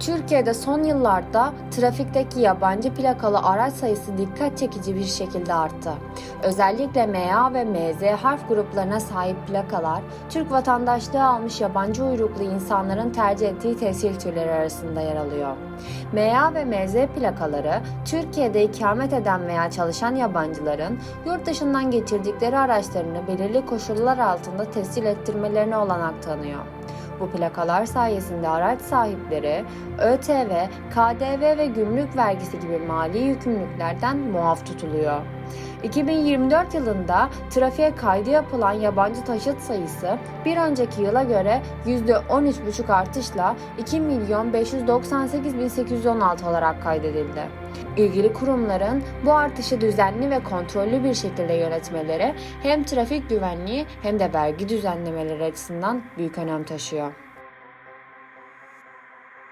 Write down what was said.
Türkiye'de son yıllarda trafikteki yabancı plakalı araç sayısı dikkat çekici bir şekilde arttı. Özellikle MA ve MZ harf gruplarına sahip plakalar, Türk vatandaşlığı almış yabancı uyruklu insanların tercih ettiği tescil türleri arasında yer alıyor. MA ve MZ plakaları, Türkiye'de ikamet eden veya çalışan yabancıların yurt dışından getirdikleri araçlarını belirli koşullar altında tescil ettirmelerine olanak tanıyor. Bu plakalar sayesinde araç sahipleri ÖTV, KDV ve gümrük vergisi gibi mali yükümlülüklerden muaf tutuluyor. 2024 yılında trafiğe kaydı yapılan yabancı taşıt sayısı bir önceki yıla göre %13,5 artışla 2 milyon 598 bin 816 olarak kaydedildi. İlgili kurumların bu artışı düzenli ve kontrollü bir şekilde yönetmeleri hem trafik güvenliği hem de vergi düzenlemeleri açısından büyük önem taşıyor.